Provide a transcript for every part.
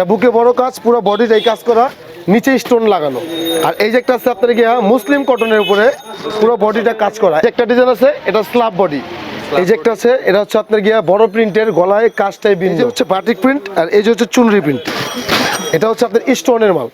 এটা বুকে বড় কাজ পুরো বডিটাই কাজ করা নিচে স্টোন লাগানো। আর এই যে একটা আছে আপনার গিয়া মুসলিম কটনের উপরে পুরো বডিটা কাজ করা। একটা ডিজাইন আছে এটা স্ল্যাব বডি এই যে একটা আছে এটা হচ্ছে আপনার গিয়া বড় প্রিন্টের গলায় কাজটাই বিন্দু। হচ্ছে বাটিক প্রিন্ট আর এই যে হচ্ছে চুনরি প্রিন্ট এটা হচ্ছে আপনার স্টোনের মাল।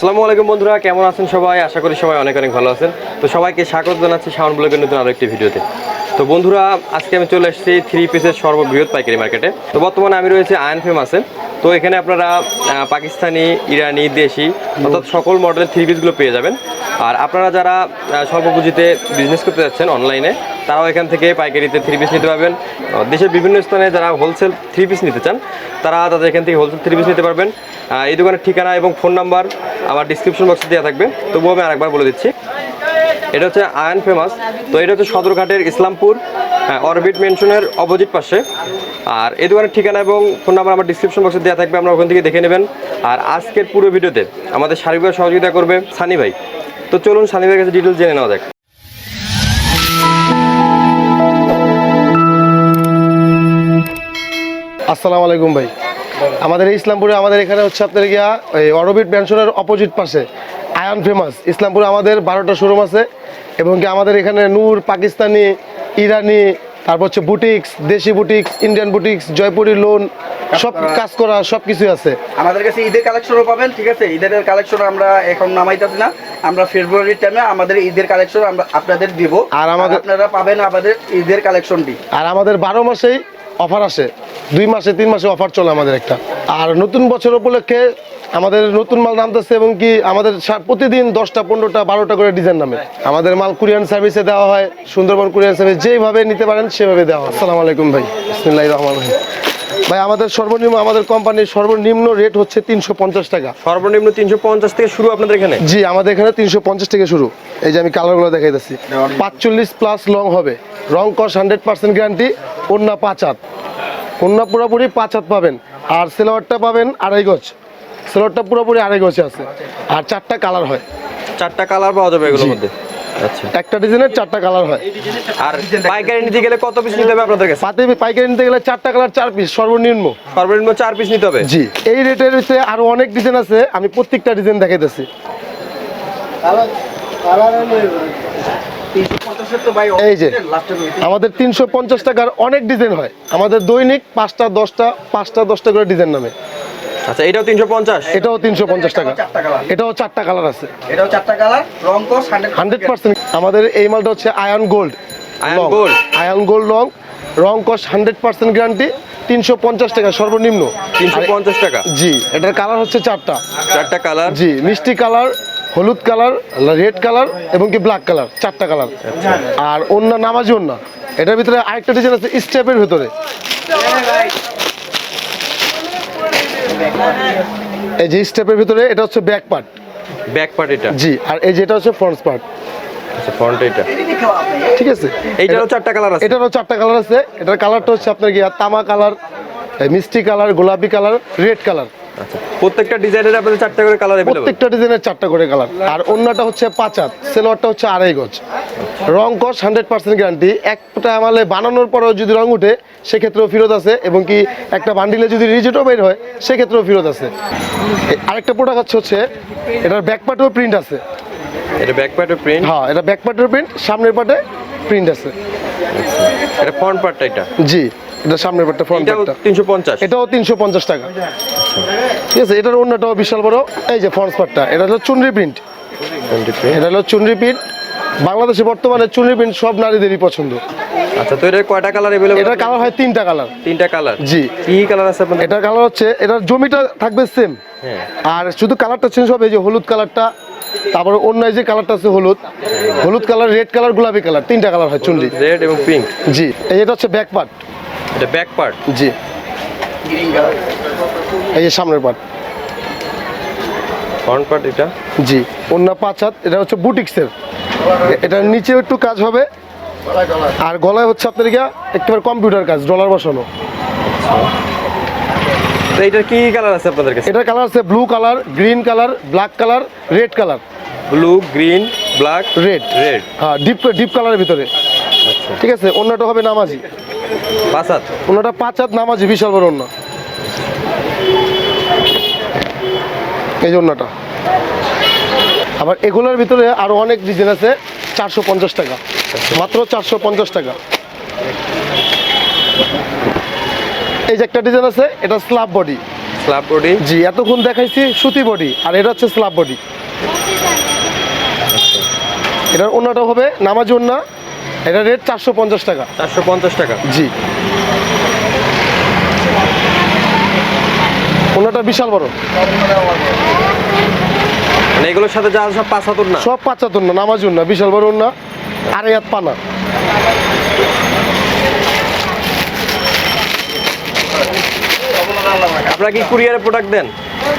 আসসালামু আলাইকুম বন্ধুরা, কেমন আছেন সবাই? আশা করি সবাই অনেক অনেক ভালো আছেন। তো সবাইকে স্বাগত জানাচ্ছি সাউন্ড ব্লগের নতুন আরও একটি ভিডিওতে। তো বন্ধুরা, আজকে আমি চলে এসেছি থ্রি পিসের সর্ববৃহৎ পাইকারি মার্কেটে তো বর্তমানে আমি রয়েছে আয়ন ফেমাসে তো এখানে আপনারা পাকিস্তানি, ইরানি, দেশি অর্থাৎ সকল মডেলের থ্রি পিসগুলো পেয়ে যাবেন। আর আপনারা যারা স্বল্প পুঁজিতে বিজনেস করতে যাচ্ছেন অনলাইনে তারাও এখান থেকে পাইকারিতে থ্রি পিস নিতে পারবেন। দেশের বিভিন্ন স্থানে যারা হোলসেল থ্রি পিস নিতে চান, তারা তাদের এখান থেকে হোলসেল থ্রি পিস নিতে পারবেন। এই দোকানের ঠিকানা এবং ফোন নাম্বার আমার ডিসক্রিপশন বক্সে দেওয়া থাকবে। তবুও আমি আরেকবার বলে দিচ্ছি। এটা হচ্ছে আয়ন ফেমাস তো এটা হচ্ছে সদরঘাটের ইসলামপুর অরবিট মেনশনের অপোজিট পাশে। আর এই দোকানের ঠিকানা এবং ফোন নাম্বার আমার ডিসক্রিপশন বক্সে দেওয়া থাকবে, আপনারা ওখান থেকে দেখে নেবেন। আর আজকের পুরো ভিডিওতে আমাদের শারীরিক সহযোগিতা করবে সানি ভাই। তো চলুন সানি ভাইয়ের কাছে ডিটেলস জেনে নেওয়া যাক। আসসালামু আলাইকুম ভাই। আমাদের ইসলামপুরে আমাদের এখানে হচ্ছে আপনার গিয়া এই অরবিট ম্যানশনের অপোজিট পাশে আয়ন ফেমাস ইসলামপুরে আমাদের বারোটা শোরুম আছে এবং কি আমাদের এখানে নূর পাকিস্তানি ইরানি তারপর হচ্ছে বুটিক্স দেশি boutiques Indian boutiques Jaipuri lawn সব কাজ করা সব কিছুই আছে। আমাদের কাছে ঈদের কালেকশনও পাবেন ঠিক আছে? ঈদের কালেকশন আমরা এখন নামাইতেছি না। আমরা ফেব্রুয়ারির টাইমে আমাদের ঈদের কালেকশন আমরা আপনাদের দিব। আর আমাদের- আপনারা পাবেন আমাদের ঈদের কালেকশনটি আর আমাদের বারো মাসেই অফার আসে দুই মাসে, তিন মাসে অফার চলে আমাদের একটা। আর নতুন বছর উপলক্ষে আমাদের নতুন মাল নামতেছে এবং কি আমাদের প্রতিদিন দশটা, পনেরোটা, বারোটা করে ডিজাইন নামে। আমাদের মাল কুরিয়ান সার্ভিসে দেওয়া হয়, সুন্দরবন কুরিয়ান সার্ভিস যেভাবে নিতে পারেন সেভাবে দেওয়া হয়। আসসালামু আলাইকুম ভাই। রহমান ভাই ভাই আমাদের সর্বনিম্ন আমাদের কোম্পানির সর্বনিম্ন রেট হচ্ছে তিনশো পঞ্চাশ টাকা। সর্বনিম্ন তিনশো পঞ্চাশ থেকে শুরু আপনাদের এখানে? জি আমাদের এখানে তিনশো পঞ্চাশ থেকে শুরু। এই যে আমি কালারগুলো দেখাইতেছি। পাঁচচল্লিশ প্লাস লং হবে। রং কস হান্ড্রেড পার্সেন্ট গ্যারান্টি অন্য পাঁচ হাত। অন্য পুরোপুরি পাঁচ হাত পাবেন। আর সেলোয়ারটা পাবেন আড়াই গজ। সেলোয়ারটা পুরোপুরি আড়াই গজে আছে। আর চারটা কালার হয়। চারটা কালার পাওয়া যাবে এগুলোর মধ্যে? একটা ডিজাইনের চারটা কালার হয়। আর পাইকারি নিতে গেলে কত পিস নিতে হবে আপনাদের কাছে? পাতে পাইকারি নিতে গেলে চারটা কালার চার পিস সর্বনিম্ন। সর্বনিম্ন চার পিস নিতে হবে? জি। এই রেটের ভিতরে আরও অনেক ডিজাইন আছে আমি প্রত্যেকটা ডিজাইন দেখাইতেছি। এই যে আমাদের তিনশো পঞ্চাশ টাকার অনেক ডিজাইন হয়। আমাদের দৈনিক পাঁচটা দশটা পাঁচটা দশটা করে ডিজাইন নামে। আচ্ছা এটাও তিনশো পঞ্চাশ? এটাও তিনশো পঞ্চাশ টাকা। এটাও চারটা কালার। আছে। এটাও চারটা কালার রং হান্ড্রেড পার্সেন্ট আমাদের এই মালটা হচ্ছে iron gold. Iron gold? Iron gold long রং কস হান্ড্রেড পার্সেন্ট গ্যারান্টি তিনশো পঞ্চাশ টাকা সর্বনিম্ন। তিনশো পঞ্চাশ টাকা? জি এটার কালার হচ্ছে চারটা। চারটা কালার? জি মিষ্টি কালার হলুদ কালার রেড কালার এবং কি ব্ল্যাক কালার চারটা কালার। আর অন্য নামাজি অন্য এটার ভিতরে আরেকটা ডিজাইন আছে স্টেপের ভিতরে। এই যে স্টেপের ভিতরে এটা হচ্ছে ব্যাক পার্ট ব্যাক পার্ট এটা? জি আর এই যেটা হচ্ছে ফ্রন্ট পার্ট আচ্ছা ফ্রন্ট এটা। ঠিক আছে? এইটারও চারটা কালার আছে? এটারও চারটা কালার আছে। এটার কালারটা হচ্ছে আপনার গিয়া তামা কালার মিষ্টি কালার গোলাপি কালার রেড কালার আচ্ছা প্রত্যেকটা ডিজাইনের আপনাদের চারটা করে কালার প্রত্যেকটা ডিজাইনের চারটা করে কালার আর অন্যটা হচ্ছে পাঁচাত সেলোয়ারটা হচ্ছে আড়াই গজ। রং কস হান্ড্রেড পার্সেন্ট গ্যারান্টি একটা আমালে বানানোর পরেও যদি রং উঠে সেক্ষেত্রেও ফেরত আছে। এবং কি একটা বান্ডিলে যদি রিজেটও বের হয় সেক্ষেত্রেও ফেরত আছে। আরেকটা প্রোডাক্ট হচ্ছে হচ্ছে এটার ব্যাক পার্টেও প্রিন্ট আছে। এটা ব্যাক পার্টের প্রিন্ট হ্যাঁ এটা ব্যাক পার্টের প্রিন্ট সামনের পার্টে প্রিন্ট আছে। আচ্ছা, এটা ফ্রন্ট পার্টটা এটা? জি। এটা সামনের পার্টটা ফ্রন্ট এটাও পার্টটা তিনশো পঞ্চাশ এটাও তিনশো পঞ্চাশ টাকা ঠিক আছে এটার অন্যটাও বিশাল বড় এই যে ফ্রন্ট পার্টটা এটা হলো চুনরি প্রিন্ট এটা হলো চুনরি প্রিন্ট বাংলাদেশে বর্তমানে চুনরি প্রিন্ট সব নারীদেরই পছন্দ আচ্ছা তো এটা কয়টা কালার अवेलेबल এটার কালার হয় তিনটা কালার তিনটা কালার জি। কি কালার আছে আপনাদের এটার কালার হচ্ছে এটার জমিটা থাকবে সেম হ্যাঁ আর শুধু কালারটা চেঞ্জ হবে এই যে হলুদ কালারটা তারপরে অন্য যে কালারটা আছে হলুদ হলুদ কালার রেড কালার গোলাপি কালার তিনটা কালার হয় চুনরি রেড এবং পিঙ্ক জি এই যেটা হচ্ছে ব্যাক পার্ট এটা ব্যাক পার্ট জি। এই যে সামনের পার্ট ফ্রন্ট পার্ট এটা? জি। অন্য পাঁচ হাত এটা হচ্ছে বুটিক্সের। এটার নিচে একটু কাজ হবে। আর গলায় হচ্ছে আপনার গিয়া একেবারে কম্পিউটার কাজ ডলার বসানো। তো এটার কি কালার আছে আপনাদের কাছে? এটার কালার আছে blue colour green colour black colour red colour blue green black red red হ্যাঁ ডিপ ডিপ কালারের ভিতরে। আচ্ছা। ঠিক আছে অন্যটা হবে নামাজি। পাঁচ হাত। অন্যটা পাঁচ হাত নামাজি বিশাল বড় অন্য। এই যে অন্যটা। আবার এগুলোর ভিতরে আরও অনেক ডিজাইন আছে চারশো পঞ্চাশ টাকা। মাত্র চারশো পঞ্চাশ টাকা। এই যে একটা ডিজাইন আছে এটা স্ল্যাব বডি স্ল্যাব বডি জি এতক্ষণ দেখাইছি সুতি বডি আর এটা হচ্ছে স্ল্যাব বডি এটার অন্যটা হবে নামাজি অন্য। এটা রেট চারশো পঞ্চাশ টাকা। চারশো পঞ্চাশ টাকা। জি। অন্যটা বিশাল বড়? মানে এগুলোর সাথে যা সব পাঁচ হাতুর না? সব পাঁচাত্তর না নামাজ না বিশাল বড় না আড়াই হাত পানা। আপনারা কি কুরিয়ারে প্রোডাক্ট দেন?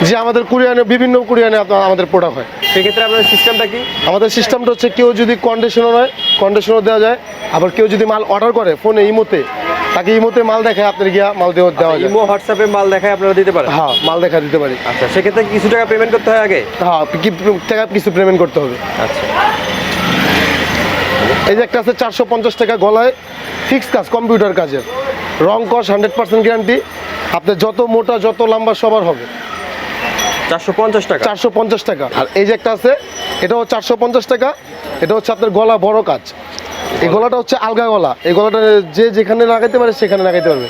যে আমাদের কুরিয়ানে বিভিন্ন কুরিয়ানে আমাদের প্রোডাক্ট হয়। সেক্ষেত্রে আপনাদের সিস্টেমটা কি? আমাদের সিস্টেমটা হচ্ছে কেউ যদি কন্ডিশনার হয় কন্ডিশনার দেওয়া যায়। আবার কেউ যদি মাল অর্ডার করে ফোনে ইমোতে তাকে ইমোতে মাল দেখায় আপনার গিয়া মাল দেওয়া দেওয়া যায়। ইমো হোয়াটসঅ্যাপে মাল দেখায় আপনারা দিতে পারেন? হ্যাঁ মাল দেখা দিতে পারি। আচ্ছা সেক্ষেত্রে কিছু টাকা পেমেন্ট করতে হয় আগে? হ্যাঁ কি টাকা কিছু পেমেন্ট করতে হবে। আচ্ছা। এই যে একটা আছে চারশো পঞ্চাশ টাকা গলায় ফিক্স কাজ কম্পিউটার কাজের। রং কস হান্ড্রেড পার্সেন্ট গ্যারান্টি আপনার যত মোটা যত লম্বা সবার হবে। চারশো পঞ্চাশ টাকা। চারশো পঞ্চাশ টাকা। আর এই যে একটা আছে এটাও চারশো পঞ্চাশ টাকা এটা হচ্ছে আপনার গলা বড় কাজ। এই গলাটা হচ্ছে আলগা গলা। এই গলাটা যে যেখানে লাগাইতে পারে সেখানে লাগাইতে পারবে।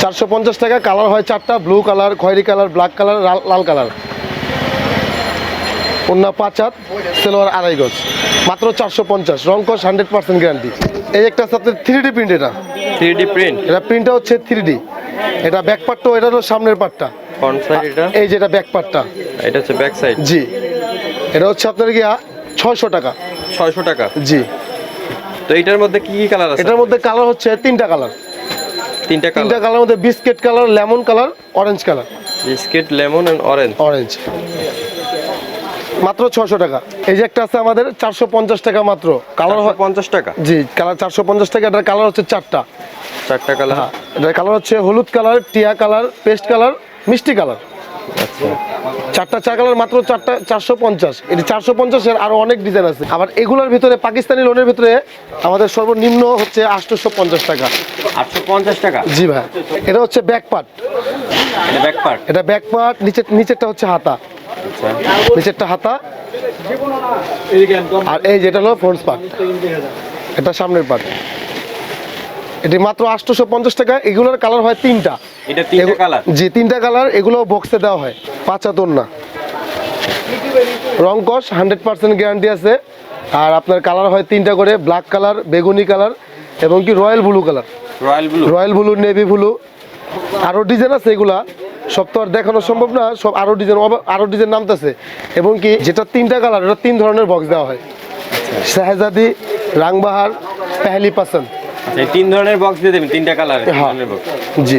চারশো পঞ্চাশ টাকা কালার হয় চারটা ব্লু কালার খয়েরি কালার ব্ল্যাক কালার লাল কালার। অন্য পাঁচ হাত সেলোয়ার আড়াই গজ। মাত্র চারশো পঞ্চাশ রং কস হান্ড্রেড পার্সেন্ট গ্যারান্টি এই একটা আপনার থ্রি ডি প্রিন্ট এটা। থ্রি ডি প্রিন্ট এটা প্রিন্টটা হচ্ছে থ্রি ডি এটা ব্যাক পার্টটা এটা হলো সামনের পার্টটা ফ্রন্ট সাইড এটা? এই যেটা ব্যাক পার্টটা এটা হচ্ছে ব্যাক সাইড জি। এটা হচ্ছে আপনার গিয়া ছয়শো টাকা। ছয়শো টাকা? জি। তো এটার মধ্যে কি কি কালার আছে? এটার মধ্যে কালার হচ্ছে তিনটা কালার তিনটা কালার তিনটা কালার মধ্যে biscuit colour lemon colour orange colour biscuit lemon and orange orange মাত্র ছশো টাকা। এই যে একটা আছে আমাদের চারশো পঞ্চাশ টাকা মাত্র। কালার হয় পঞ্চাশ টাকা? জি কালার চারশো পঞ্চাশ টাকা এটার কালার হচ্ছে চারটা। চারটা কালার। হ্যাঁ এটার কালার হচ্ছে হলুদ কালার টিয়া কালার পেস্ট কালার মিষ্টি কালার। আচ্ছা। চারটা চার কালার মাত্র চারটা চারশো পঞ্চাশ। এটি চারশো পঞ্চাশের আরও অনেক ডিজাইন আছে। আবার এগুলোর ভিতরে পাকিস্তানি লোনের ভিতরে আমাদের সর্বনিম্ন হচ্ছে আটশোশো পঞ্চাশ টাকা। আটশো পঞ্চাশ টাকা? জি ভাই। এটা হচ্ছে ব্যাক পার্ট এটা ব্যাক পার্ট এটা ব্যাক পার্ট নিচে নিচেরটা হচ্ছে হাতা। আচ্ছা। নিচেরটা হাতা। আর এই যেটা হলো ফ্রন্ট পার্ট এটা সামনের পার্ট এটি মাত্র আটশোশো পঞ্চাশ টাকা এগুলোর কালার হয় তিনটা। এটা তিনটা কালার জি তিনটা কালার এগুলো বক্সে দেওয়া হয় পাঁচা না রং কস হান্ড্রেড পার্সেন্ট গ্যারান্টি আছে। আর আপনার কালার হয় তিনটা করে ব্ল্যাক কালার বেগুনি কালার এবং কি royal blue colour royal blue royal blue navy blue আরও ডিজাইন আছে এগুলা সব তো আর দেখানো সম্ভব না সব আরও ডিজাইন আরও ডিজাইন নামতেছে। এবং কি যেটা তিনটা কালার এটা তিন ধরনের বক্স দেওয়া হয়। শাহজাদি রাংবাহার পেহলি পাসন্দ এই তিন ধরনের বক্স দিয়ে দেবেন তিনটা কালার হ্যাঁ। জি।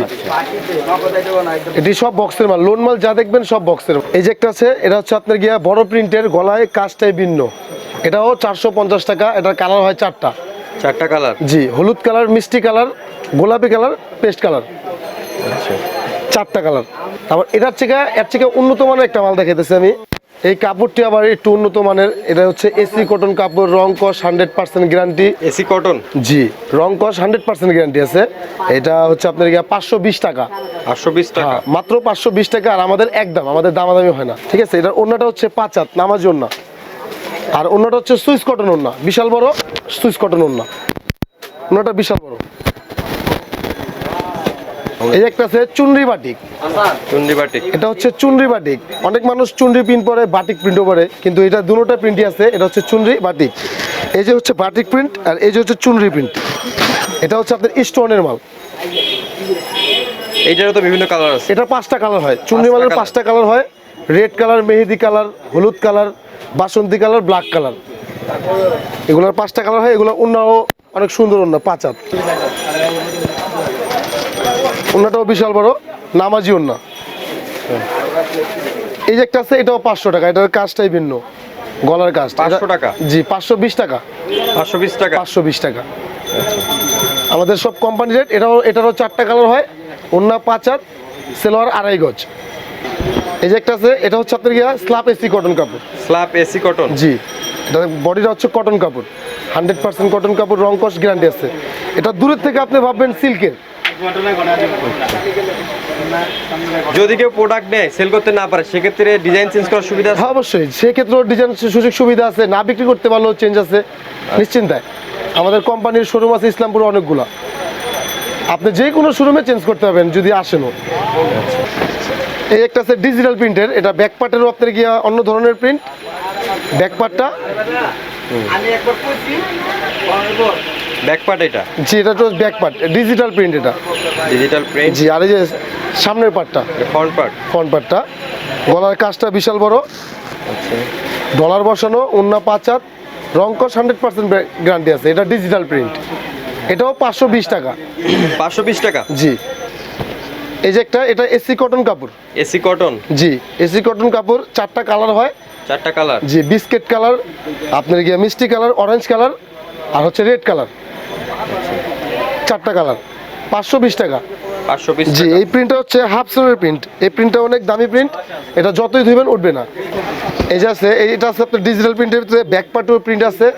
এটি সব বক্সের মাল লোন মাল যা দেখবেন সব বক্সের এই যে একটা আছে এটা হচ্ছে আপনার গিয়া বড় প্রিন্টের গলায় কাজটাই ভিন্ন। এটাও চারশো পঞ্চাশ টাকা এটার কালার হয় চারটা। চারটা কালার জি হলুদ কালার মিষ্টি কালার গোলাপি কালার পেস্ট কালার আচ্ছা। চারটা কালার তারপর এটার থেকে এর থেকে উন্নত মানের একটা মাল দেখাইতেছি আমি। এই কাপড়টি আবার একটু উন্নত মানের। এটা হচ্ছে এসি কটন কাপড় রং কস hundred percent guarantee. AC cotton? জি রং কস হান্ড্রেড পার্সেন্ট গ্যারান্টি আছে। এটা হচ্ছে আপনার পাঁচশো বিশ টাকা। আটশো বিশ টাকা? হ্যাঁ, মাত্র পাঁচশো বিশ টাকা আর আমাদের একদম আমাদের দামাদামি হয় না ঠিক আছে? এটার অন্যটা হচ্ছে পাঁচ হাত নামাজি ওন্না আর অন্যটা হচ্ছে সুইচ কটন ওন্না বিশাল বড় সুইস কটন ওন্না অন্যটা বিশাল বড়। এই একটা আছে চুনরি বাটিক। চুন্ডি বাটিক। এটা হচ্ছে চুনরি বাটিক। অনেক মানুষ চুনরি প্রিন্ট পরে বাটিক প্রিন্টও করে কিন্তু এটা দুটোটা প্রিন্টই আছে এটা হচ্ছে চুনরি বাটিক। এই যে হচ্ছে বাটিক প্রিন্ট আর এই যে হচ্ছে চুনরি প্রিন্ট এটা হচ্ছে আপনার স্টোনের মাল। এইটারও তো বিভিন্ন কালার আছে। এটা পাঁচটা কালার হয়। চুন্নি মালের পাঁচটা কালার হয়। রেড কালার মেহেদি কালার হলুদ কালার বাসন্তী কালার ব্ল্যাক কালার এগুলোর পাঁচটা কালার হয় এগুলো অন্যও অনেক সুন্দর অন্য পাঁচ অন্যটাও বিশাল বড় নামাজি অন্য এই যে একটা আছে এটাও পাঁচশো টাকা এটার কাজটাই ভিন্ন। গলার কাজ। 500 টাকা? জি পাঁচশো বিশ টাকা। পাঁচশো বিশ টাকা? পাঁচশো বিশ টাকা। আমাদের সব কোম্পানি রেট এটাও এটারও চারটা কালার হয়। অন্য পাঁচ হাত সেলোয়ার আড়াই গজ। এই যে একটা আছে এটা হচ্ছে আপনার গিয়া স্লাপ এসি কটন কাপড়। স্ল্যাব এসি কটন জি এটা বডিটা হচ্ছে কটন কাপড়। হান্ড্রেড পার্সেন্ট কটন কাপড় রং কস গ্যারান্টি আছে। এটা দূরের থেকে আপনি ভাববেন সিল্কের যদি কেউ প্রোডাক্ট নেয় সেল করতে না পারে সেক্ষেত্রে ডিজাইন চেঞ্জ করার সুবিধা আছে? হ্যাঁ অবশ্যই। সেক্ষেত্রেও ডিজাইন সুযোগ সুবিধা আছে। না বিক্রি করতে পারলেও চেঞ্জ আছে। নিশ্চিন্তায়। আমাদের কোম্পানির শোরুম আছে ইসলামপুরে অনেকগুলা। আপনি যে কোনো শোরুমে চেঞ্জ করতে পারবেন যদি আসেনও। এই একটা আছে ডিজিটাল প্রিন্টের এটা ব্যাক পার্টেরও আপনার গিয়া অন্য ধরনের প্রিন্ট ব্যাক পার্টটা আমি একবার কইছি ব্যাক পার্ট এটা? জি এটা তো ব্যাক পার্ট ডিজিটাল প্রিন্ট এটা। ডিজিটাল প্রিন্ট জি আর এই যে সামনের পার্টটা ফ্রন্ট পার্ট ফ্রন্ট পার্টটা গলার কাজটা বিশাল বড়। আচ্ছা। ডলার বসানো অন্য পাঁচ হাত রংকস হান্ড্রেড পার্সেন্ট গ্যারান্টি আছে এটা ডিজিটাল প্রিন্ট এটাও পাঁচশো বিশ টাকা। পাঁচশো বিশ টাকা? জি। এই যে একটা এটা এসি কটন কাপড়। AC cotton? জি এসি কটন কাপড় চারটা কালার হয়। চারটা কালার? জি বিস্কিট কালার আপনার গিয়ে মিষ্টি কালার অরেঞ্জ কালার আর হচ্ছে রেড কালার। চারটা কালার। পাঁচশো বিশ টাকা। জি এই প্রিন্টটা হচ্ছে হাফ সোলের প্রিন্ট। এই প্রিন্টটা অনেক দামি প্রিন্ট। এটা যতই ধুবেন উঠবে না। এই যে আছে এই- এটা আছে আপনার ডিজিটাল প্রিন্টের ভিতরে ব্যাক পার্টের প্রিন্ট আছে।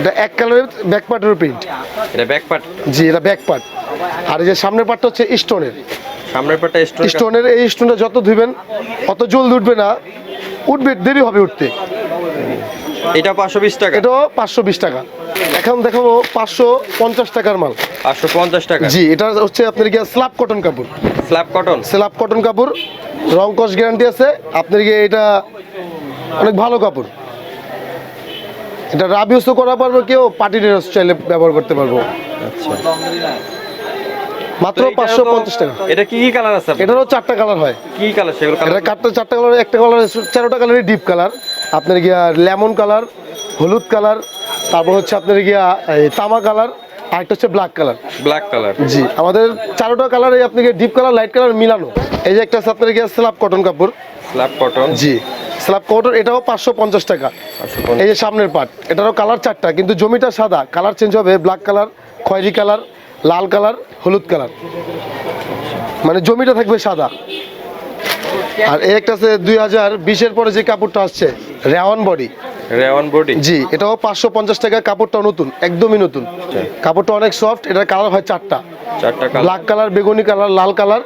এটা এক কালারের ব্যাক পার্টের প্রিন্ট এটা ব্যাক পার্ট জি এটা ব্যাক পার্ট আর এই যে সামনের পার্টটা হচ্ছে স্টোনের সামনের পার্টটা স্টোন স্টোনের এই স্টোনটা যত ধুবেন অত জলদি উঠবে না। উঠবে দেরি হবে উঠতে। এটা পাঁচশো বিশ টাকা। এটাও পাঁচশো বিশ টাকা। এখন দেখাবো পাঁচশো পঞ্চাশ টাকার মাল। পাঁচশো পঞ্চাশ টাকা। জি এটা হচ্ছে আপনার গিয়ে স্ল্যাব কটন কাপড়। Slab cotton? স্ল্যাব কটন কাপড় রং কস গ্যারান্টি আছে। আপনার গিয়ে এটা অনেক ভালো কাপড়। এটা রাব ইউজও করা পারব কেউ পার্টি ড্রেস চাইলে ব্যবহার করতে পারব। আচ্ছা। মাত্র পাঁচশো পঞ্চাশ টাকা। এটা কি কি কালার আছে এটারও চারটা কালার হয়। কি কালার সেগুলো এটা কালার চারটা কালার একটা কালার চারোটা কালারই ডিপ কালার আপনার গিয়া লেমন কালার হলুদ কালার তারপর হচ্ছে আপনার গিয়া তামা কালার আর একটা হচ্ছে ব্ল্যাক কালার ব্ল্যাক কালার জি আমাদের চারোটা কালারে আপনাকে ডিপ কালার লাইট কালার মিলানো। এই যে একটা আছে আপনার গিয়া স্ল্যাব কটন কাপড়। স্ল্যাব কটন জি স্ল্যাব কটন এটাও পাঁচশো পঞ্চাশ টাকা। এই যে সামনের পার্ট এটারও কালার চারটা কিন্তু জমিটা সাদা। কালার চেঞ্জ হবে ব্ল্যাক কালার খয়েরি কালার লাল কালার হলুদ কালার। মানে জমিটা থাকবে সাদা। আর এই একটা আছে দুই হাজার বিশের পরে যে কাপড়টা আসছে রেওয়ান বডি। রেওয়ান বডি? জি এটাও পাঁচশো পঞ্চাশ টাকা কাপড়টা নতুন একদমই নতুন। কাপড়টা অনেক সফট এটার কালার হয় চারটা। চারটা ব্ল্যাক কালার বেগুনি কালার লাল কালার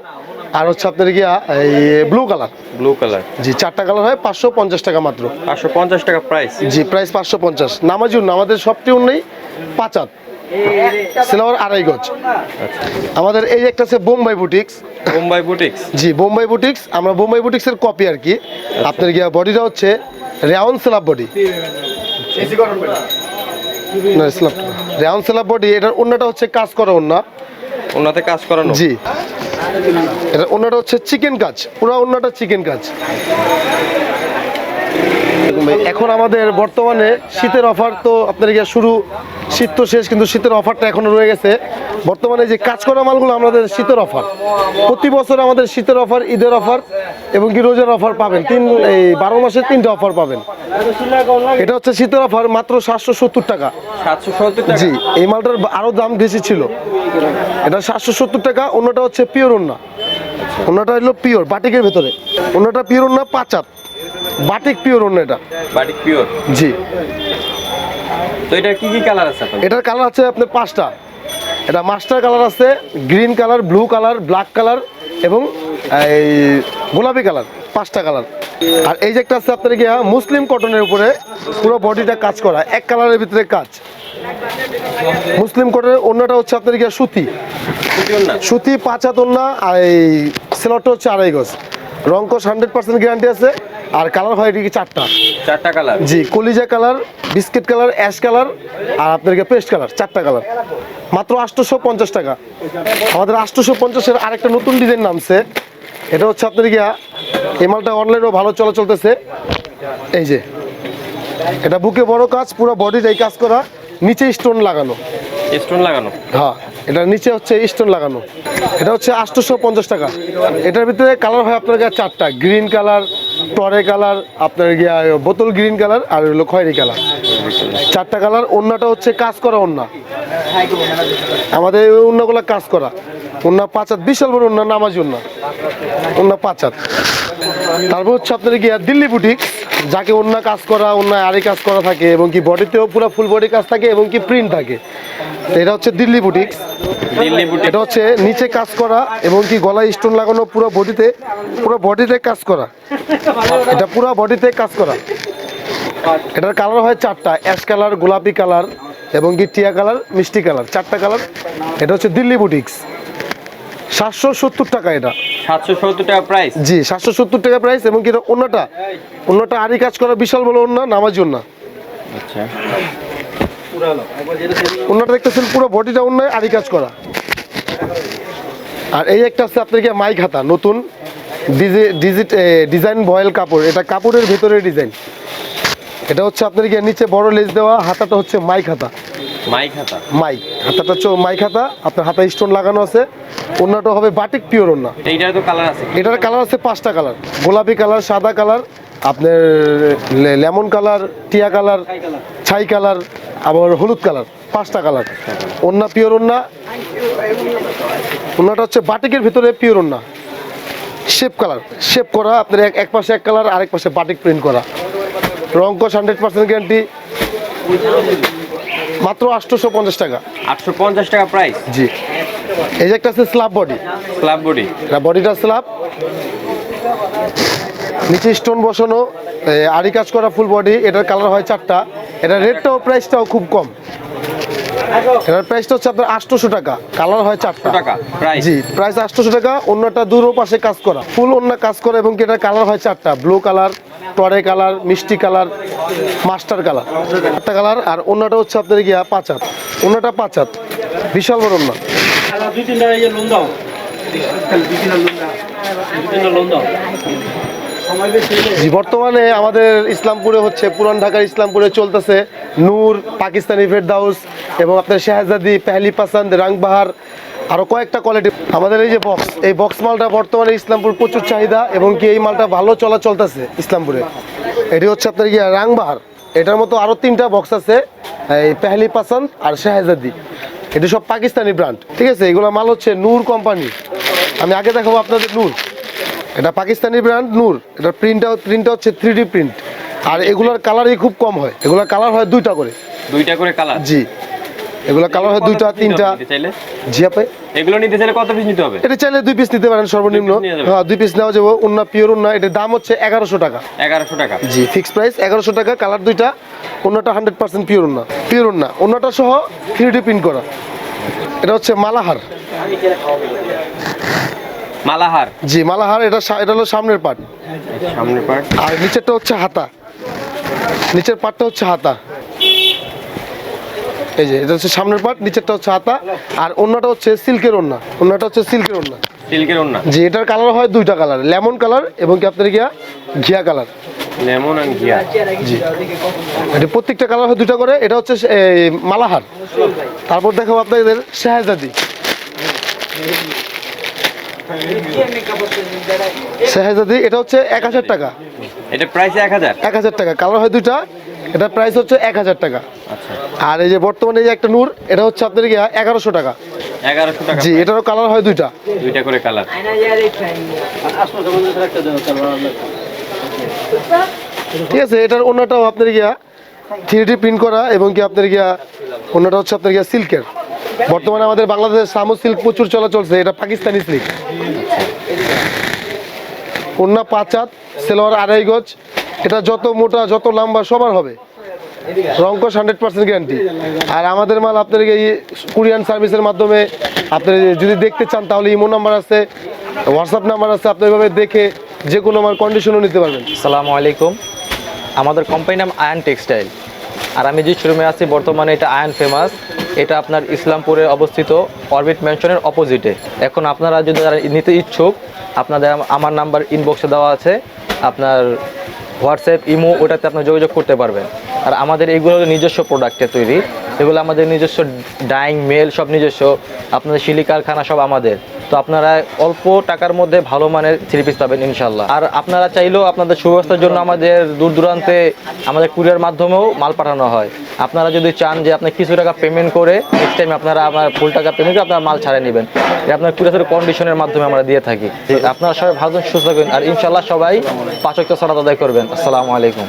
আর হচ্ছে আপনার গিয়া এই ব্লু কালার ব্লু কালার জি চারটা কালার হয় পাঁচশো পঞ্চাশ টাকা মাত্র। পাঁচশো পঞ্চাশ টাকা প্রাইস জি প্রাইস পাঁচশো পঞ্চাশ। নামাজি উন্না আমাদের সবটি উন্নই পাঁচ সিনেমার আড়াই গজ। আচ্ছা আমাদের এই একটা আছে বোম্বাই বুটিক্স। মুম্বাই বুটিক্স? জি বোম্বাই বুটিক্স। আমরা বোম্বাই বুটিক্সের কপি আর কি। আপনার গিয়া বডিটা হচ্ছে rayon slab body AC cotton না স্ল্যাব বডি এটার অন্যটা হচ্ছে কাজ করা ওন্না ওনাতে কাজ করানো? জি। এটা অন্যটা হচ্ছে চিকেন কাজ। পুরো অন্যটা চিকেন কাজ। এখন আমাদের বর্তমানে শীতের অফার তো আপনার গিয়ে শুরু শীত তো শেষ কিন্তু শীতের অফারটা এখনও রয়ে গেছে। বর্তমানে যে কাজ করা মালগুলো আমাদের শীতের অফার প্রতি বছর আমাদের শীতের অফার ঈদের অফার এবং কি রোজের অফার পাবেন। তিন এই বারো মাসের তিনটা অফার পাবেন। এটা হচ্ছে শীতের অফার মাত্র সাতশো সত্তর টাকা। জি এই মালটার আরও দাম বেশি ছিল। এটা সাতশো সত্তর টাকা অন্যটা হচ্ছে পিওর ওন্না অন্যটা হলো পিওর বাটিকের ভেতরে। অন্যটা পিওর ওন্না পাঁচ হাত। বাটিক পিওর অন্য এটা। Batik pure? জি। তো এটা কি কি কালার আছে এটার কালার আছে আপনার পাঁচটা। এটা মাস্টার কালার আছে green colour blue colour black colour এবং এই গোলাপি কালার পাঁচটা কালার। আর এই যে একটা আছে আপনার গিয়া মুসলিম কটনের উপরে পুরো বডিটা কাজ করা এক কালারের ভিতরে কাজ। মুসলিম কটনের অন্যটা হচ্ছে আপনার গিয়া সুতি। সুতি পাঁচ হাত আর এই সেলরটা হচ্ছে আড়াই গজ। রঙ্কস হান্ড্রেড পার্সেন্ট গ্যারান্টি আছে। আর কালার হয় এদিকে চারটা? চারটা কালার। জি কলিজা colour biscuit colour ash colour আর আপনাদেরকে পেস্ট কালার চারটা কালার। মাত্র আটশোশো পঞ্চাশ টাকা। আমাদের আটশোশো পঞ্চাশের আরেকটা নতুন ডিজাইন নামছে। এটা হচ্ছে আপনার গিয়া এই মালটা অনলাইনেও ভালো চলা চলতেছে এই যে এটা বুকে বড় কাজ পুরো বডিটাই কাজ করা নিচে স্টোন লাগানো। স্টোন লাগানো? হ্যাঁ এটার নিচে হচ্ছে স্টোন লাগানো। এটা হচ্ছে আটশোশো পঞ্চাশ টাকা। এটার ভিতরে কালার হয় আপনার কাছে চারটা গ্রিন কালার টরে কালার, আপনার গিয়া বোতল গ্রিন কালার আর হলো খয়েরি কালার। চারটা কালার অন্যটা হচ্ছে কাজ করা অন্য আমাদের এই অন্যগুলো কাজ করা। অন্য পাঁচাত, বিশাল বড় অন্য নামাজ অন্য অন্য পাঁচাত। তারপর হচ্ছে আপনার গিয়া দিল্লি বুটিক, যাকে অন্য কাজ করা অন্য আরে কাজ করা থাকে এবং কি বডিতেও পুরো ফুল বডি কাজ থাকে এবং কি প্রিন্ট থাকে। এটা হচ্ছে দিল্লি বুটিক্স দিল্লি বুটি এটা হচ্ছে নিচে কাজ করা এবং কি গলায় স্টোন লাগানো পুরো বডিতে পুরো বডিতে কাজ করা। এটা পুরো বডিতে কাজ করা। এটার কালার হয় চারটা অ্যাশ কালার গোলাপি কালার এবং কি টিয়া কালার মিষ্টি কালার চারটা কালার এটা হচ্ছে দিল্লি বুটিক্স। সাতশো সত্তর টাকা এটা। সাতশো সত্তর টাকা প্রাইস জি সাতশো সত্তর টাকা প্রাইস এবং কি এটা অন্যটা। অন্যটা আরি কাজ করা বিশাল বড় অন্য নামাজি অন্য। আচ্ছা। অন্যটা দেখতেছেন পুরো বডিটা অন্য আরি কাজ করা। আর এই একটা আছে আপনার কি মাই খাতা নতুন ডিজি- ডিজিট ডিজাইন বয়েল কাপড়। এটা কাপড়ের ভেতরে ডিজাইন। এটা হচ্ছে আপনার কি নিচে বড় লেজ দেওয়া হাতাটা হচ্ছে মাই খাতা। মাই খাতা। মাই। হাতাটা হচ্ছে মাই খাতা আপনার হাতায় স্টোন লাগানো আছে। অন্যটা হবে বাটিক পিওর অন্য এইটার তো কালার আছে। এটার কালার আছে পাঁচটা কালার। গোলাপি কালার সাদা কালার আপনার লেমন কালার টিয়া কালার। ছাই কালার আবার হলুদ কালার পাঁচটা কালার। ওন্না পিওর ওন্না ওন্নাটা হচ্ছে বাটিকের ভিতরে পিওর ওন্না শেপ কালার শেপ করা আপনার এক এক পাশে এক কালার আরেক পাশে বাটিক প্রিন্ট করা। রঙ্কস হান্ড্রেড পার্সেন্ট গ্যারান্টি। মাত্র আটশোশো পঞ্চাশ টাকা। আটশো পঞ্চাশ টাকা প্রাইস জি। এই যে একটা আছে স্ল্যাব বডি ক্লাব বডি বডিটা স্ল্যাব নিচে স্টোন বসানো আড়ি কাজ করা ফুল বডি এটার কালার হয় চারটা। এটার রেটটাও প্রাইসটাও খুব কম। এটার প্রাইসটা হচ্ছে আপনার আটশোশো টাকা কালার হয় চারটা। টাকা জি প্রাইস আটশোশো টাকা অন্যটা দুটো পাশে কাজ করা। ফুল অন্য কাজ করা এবং এটার কালার হয় চারটা ব্লু কালার টরে কালার মিষ্টি কালার মাস্টার কালার চারটা কালার আর অন্যটা হচ্ছে আপনার গিয়া পাঁচাত অন্যটা পাঁচাত বিশাল বড় অন্য। দুই তিনটা লোন দাও। দুই তিনটা লোন দাও। বর্তমানে আমাদের ইসলামপুরে হচ্ছে, পুরান ঢাকার ইসলামপুরে চলতেছে নূর, পাকিস্তানি ফেরদাউস এবং আপনার শাহজাদি, পেহলি পাসান্দ রাংবাহার আরও কয়েকটা কোয়ালিটি আমাদের এই যে বক্স এই বক্স মালটা বর্তমানে ইসলামপুর প্রচুর চাহিদা এবং কি এই মালটা ভালো চলা চলতেছে ইসলামপুরে? এটি হচ্ছে আপনার গিয়ে রাংবাহার। এটার মতো আরও তিনটা বক্স আছে, এই পেহলি পাসান্দ আর শাহজাদি। এটি সব পাকিস্তানি ব্র্যান্ড ঠিক আছে? এগুলো মাল হচ্ছে নূর কোম্পানি আমি আগে দেখাবো আপনাদের নূর। এটা পাকিস্তানি ব্র্যান্ড নূর। এটার প্রিন্টটা প্রিন্টটা হচ্ছে থ্রি ডি প্রিন্ট আর এগুলোর কালারই খুব কম হয়। এগুলোর কালার হয় দুইটা করে। দুইটা করে কালার জি। এগুলোর কালার হয় দুইটা তিনটা। জি আপে। এগুলো নিতে চাইলে কত পিস নিতে হবে? এটা চাইলে দুই পিস নিতে পারেন সর্বনিম্ন? হ্যাঁ দুই পিস নেওয়া যাবে। উন্না পিওর উন্না। এটার দাম হচ্ছে এগারোশো টাকা। এগারোশো টাকা। জি ফিক্স প্রাইস এগারোশো টাকা। কালার দুইটা। অন্যটা হান্ড্রেড পার্সেন্ট পিওর উন্না। পিওর উন্না। অন্যটা সহ থ্রি ডি প্রিন্ট করা। এটা হচ্ছে মালাহার। মালাহার। জি মালাহার এটা এটা হলো সামনের পার্ট সামনের পার্ট আর নিচেরটা হচ্ছে হাতা। নিচের পাটটা হচ্ছে হাতা। এই যে এটা হচ্ছে সামনের পাট নিচেরটা হচ্ছে হাতা। আর অন্যটা হচ্ছে সিল্কের ওন্না অন্যটা হচ্ছে সিল্কের ওন্না সিল্কের ওন্না জি এটার কালার হয় দুইটা কালার লেমন কালার এবং কি আপনার গিয়া ঘিয়া কালার। লেমন অ্যান্ড ঘিয়া। জি। এটা প্রত্যেকটা কালার হয় দুইটা করে এটা হচ্ছে মালাহার। তারপর দেখাবো আপনাদের শাহজাদি শাহজাদি এটা হচ্ছে এক হাজার টাকা। এটা প্রাইস এক হাজার? এক হাজার টাকা। কালার হয় দুইটা এটা প্রাইস হচ্ছে এক হাজার টাকা। আচ্ছা। আর এই যে বর্তমানে এই যে একটা নূর এটা হচ্ছে আপনার গিয়া এগারোশো টাকা। এগারোশো টাকা জি এটারও কালার হয় দুইটা। দুইটা করে কালার ঠিক আছে এটার অন্যটাও আপনার গিয়া থ্রি ডি প্রিন্ট করা এবং কি আপনার গিয়া অন্যটা হচ্ছে আপনার গিয়া সিল্কের বর্তমানে আমাদের বাংলাদেশের সামু সিল্ক প্রচুর চলা চলছে এটা পাকিস্তানি সিল্ক। অন্য পাঁচাত, সেলোয়ার আড়াই গজ, এটা যত মোটা, যত লম্বা, সবার হবে। রঙ্কস হান্ড্রেড পার্সেন্ট গ্যারান্টি আর আমাদের মাল আপনাদেরকে এই কুরিয়ান সার্ভিসের মাধ্যমে আপনি যদি দেখতে চান, তাহলে ইমো নাম্বার আছে, হোয়াটসঅ্যাপ নাম্বার আছে, আপনি এভাবে দেখে যে কোনো আমার কন্ডিশনও নিতে পারবেন। আসসালামু আলাইকুম। আমাদের কোম্পানির নাম আয়ন টেক্সটাইল আর আমি যে শোরুমে আছি, বর্তমানে এটা আয়ন ফেমাস এটা আপনার ইসলামপুরে অবস্থিত অরবিট ম্যানশনের অপোজিটে। এখন আপনারা যদি যারা নিতে ইচ্ছুক, আপনাদের আমার নাম্বার ইনবক্সে দেওয়া আছে। আপনার হোয়াটসঅ্যাপ, ইমো, ওটাতে আপনার যোগাযোগ করতে পারবেন। আর আমাদের এগুলো নিজস্ব প্রোডাক্টে তৈরি। এগুলো আমাদের নিজস্ব ডাইং মেল সব নিজস্ব। আপনাদের শিলি কারখানা সব আমাদের। তো আপনারা অল্প টাকার মধ্যে ভালো মানের থ্রি পিস পাবেন ইনশাল্লাহ আর আপনারা চাইলেও আপনাদের সুব্যবস্থার জন্য আমাদের দূর দূরান্তে আমাদের কুরিয়ার মাধ্যমেও মাল পাঠানো হয়। আপনারা যদি চান যে আপনি কিছু টাকা পেমেন্ট করে নেক্সট টাইম আপনারা আমার ফুল টাকা পেমেন্ট করে আপনারা মাল ছাড়ে নেবেন। আপনার কুরিয়ার কন্ডিশনের মাধ্যমে আমরা দিয়ে থাকি। আপনারা সবাই ভালো সুস্থ থাকবেন আর ইনশাল্লাহ সবাই পাঁচক সালাত আদায় করবেন। আসসালামু আলাইকুম।